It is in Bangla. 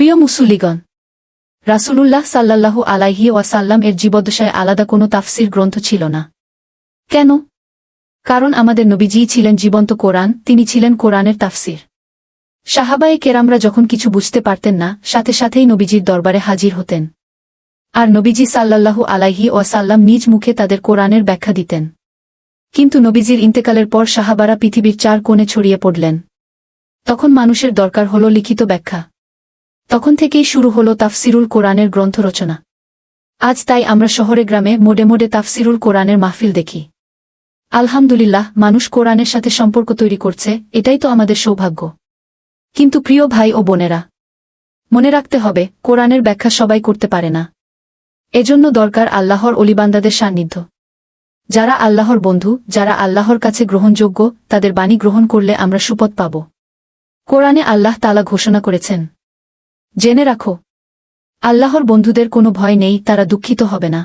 প্রিয় মুসুলিগণ রাসূলুল্লাহ সাল্লাল্লাহু আলাইহি ওয়াসাল্লাম এর জীবদ্দশায় আলাদা কোনো তাফসির গ্রন্থ ছিল না। কেন? কারণ আমাদের নবীজি ছিলেন জীবন্ত কোরআন, তিনি ছিলেন কোরআনের তাফসির। সাহাবায়ে কেরামরা যখন কিছু বুঝতে পারতেন না, সাথে সাথেই নবীজির দরবারে হাজির হতেন। আর নবীজি সাল্লাল্লাহু আলাইহি ওয়াসাল্লাম নিজ মুখে তাদের কোরআনের ব্যাখ্যা দিতেন। কিন্তু নবীজির ইন্তেকালের পর সাহাবারা পৃথিবীর চার কোণে ছড়িয়ে পড়লেন। তখন মানুষের দরকার হল লিখিত ব্যাখ্যা। তখন থেকেই শুরু হল তাফসিরুল কোরআনের গ্রন্থ রচনা। আজ তাই আমরা শহরে গ্রামে মোডে মোডে তাফসিরুল কোরআনের মাহফিল দেখি। আলহামদুলিল্লাহ, মানুষ কোরআনের সাথে সম্পর্ক তৈরি করছে, এটাই তো আমাদের সৌভাগ্য। কিন্তু প্রিয় ভাই ও বোনেরা, মনে রাখতে হবে, কোরআনের ব্যাখ্যা সবাই করতে পারে না। এজন্য দরকার আল্লাহর অলিবান্দাদের সান্নিধ্য। যারা আল্লাহর বন্ধু, যারা আল্লাহর কাছে গ্রহণযোগ্য, তাদের বাণী গ্রহণ করলে আমরা সুপথ পাব। কোরআনে আল্লাহ তালা ঘোষণা করেছেন জেনে রাখো আল্লাহর বন্ধুদের কোনো ভয় নেই তারা দুঃখিত হবে না।